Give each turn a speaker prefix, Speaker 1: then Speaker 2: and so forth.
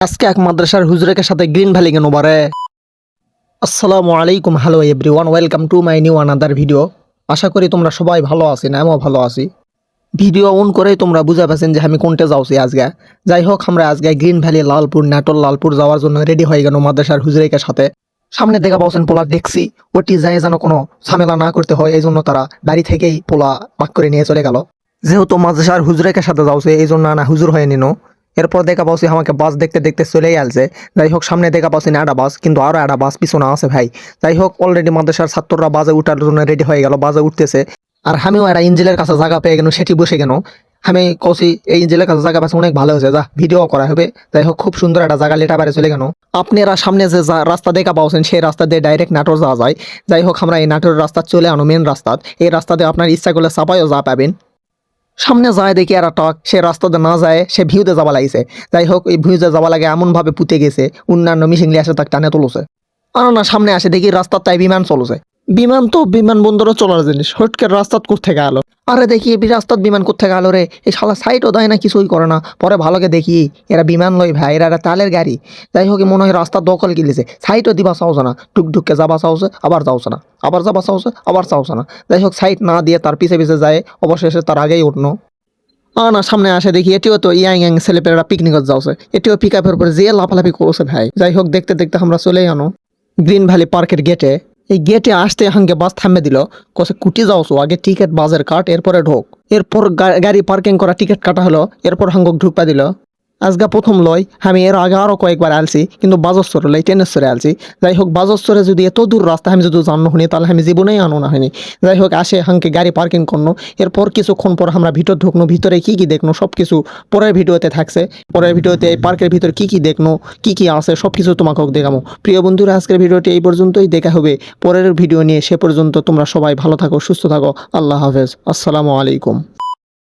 Speaker 1: আজকে এক মাদ্রাসার হুজুরের সাথে গ্রিন ভ্যালি কেন বারে? আসসালামু আলাইকুম hello everyone welcome to my new another video আশা করি তোমরা সবাই ভালো আছি না আমিও ভালো আছি। ভিডিও অন করেই তোমরা বুঝা পাচ্ছেন যে আমি কোনটা যাওছি আজকে। যাই হোক, আমরা আজকে গ্রিন ভ্যালি, লালপুর, নাটোর, লালপুর যাওয়ার জন্য রেডি হয়ে গেল মাদ্রাসার হুজুরের সাথে। সামনে দেখা পাচ্ছেন পোলা, দেখছি ওটি যায় যেন কোনো ঝামেলা না করতে হয় এই জন্য তারা বাড়ি থেকেই পোলা পাক করে নিয়ে চলে গেল। যেহেতু মাদ্রাসার হুজুরের সাথে যাওছে এই জন্য না, হুজুর হয়ে নিনো। এরপর দেখা পাচ্ছি আমাকে বাস দেখতে দেখতে চলেই আসছে। যাই হোক, সামনে দেখা পাচ্ছি না একটা বাস কিন্তু আরও একটা বাস পিছনে আছে ভাই। যাই হোক অলরেডি মাদ্রাসার ছাত্ররা বাজে উঠার জন্য রেডি হয়ে গেল বাজে উঠতেছে। আর আমিও একটা ইঞ্জিলের কাছে জায়গা পেয়ে গেল সেটি বসে গেল আমি কৌছি এই ইঞ্জিলের কাছে জায়গা পাচ্ছে অনেক ভালো হয়েছে, যা ভিডিও করা হবে। যাই হোক, খুব সুন্দর একটা জায়গা লেটা বারে চলে গেল। আপনারা সামনে যে রাস্তা দেখা পাওছেন, সেই রাস্তা দিয়ে ডাইরেক্ট নাটোর যাওয়া যায়। যাই হোক, আমরা এই নাটোর রাস্তা চলে আনো মেন রাস্তা। এই রাস্তাতে আপনার ইচ্ছা করলে চাপাইও যা পাবেন। সামনে যায় দেখি আর টক সে রাস্তাতে না যায়, সে ভিউতে যাবা লাগিছে। যাই হোক, এই ভিউতে যাবা লাগে এমনভাবে পুঁতে গেছে, অন্যান্য মিশিংলি আসে তাকে টানে তুলছে। আর না, সামনে আসে দেখি রাস্তার তাই বিমান চলছে। বিমান তো বিমান বন্দরও চলার জিনিস। হটকের রাস্তাত কোথেকে আলো? আরে দেখি এই রাস্তাত বিমান কোথেকে আলো রে? এই শালা সাইডও দেয় না কিছুই করে না। পরে ভালোকে দেখি এরা বিমান লই ভাই এরা তালের গাড়ি। যাই হোক মনে হয় রাস্তা দখল গিলেছে। সাইডও দিবা চাওছে না। টুকটুককে যাবা চাওছে আবার যাওছে না। আবার যাবা চাওছে আবার চাওছে না। যাই হোক সাইড না দিয়ে তার পিছে পিছে যায়। অবশেষে তার আগেই উঠনো না সামনে আসে দেখি এটিও তো ইয়াং ইয়াং ছেলেপেলেরা পিকনিকত যাচ্ছে এটিও পিক আপের উপরে যে লাফালাফি করছে ভাই। যাই হোক দেখতে দেখতে আমরা চলেই আনো। গ্রিন ভ্যালি পার্কের গেটে এই গেটে আসতে হাঙ্গে বাস থামে দিল। কসে কুটি যাওছো আগে টিকিট বাজার কাট, এরপরে ঢোক। এরপর গাড়ি পার্কিং করা টিকিট কাটা হলো, এরপর হাঙ্গক ঢুকপা দিল। আজগা প্রথম লয়, আমি এর আগে আরও কয়েকবার আলছি কিন্তু বাজস্তরে লই টেনেশ্বরে আলছি যাই হোক বাজস্তরে যদি এত দূর রাস্তা আমি যদি জানো হনি, তাহলে আমি জীবনেই আনো না হয়নি যাই হোক আসে হাঙ্কে গাড়ি পার্কিং করনো, এরপর কিছুক্ষণ পর আমরা ভিতর ঢুকনো, ভিতরে কি কি দেখনো সব কিছু পরের ভিডিওতে থাকছে। পরের ভিডিওতে এই পার্কের ভিতরে কি কি দেখনো, কি কি আছে সব কিছু তোমাকে দেখাবো প্রিয় বন্ধুরা, আজকের ভিডিওটি এই পর্যন্তই, দেখা হবে পরের ভিডিও নিয়ে, সে পর্যন্ত তোমরা সবাই ভালো থাকো, সুস্থ থাকো, আল্লাহ হাফেজ, আসসালামু আলাইকুম।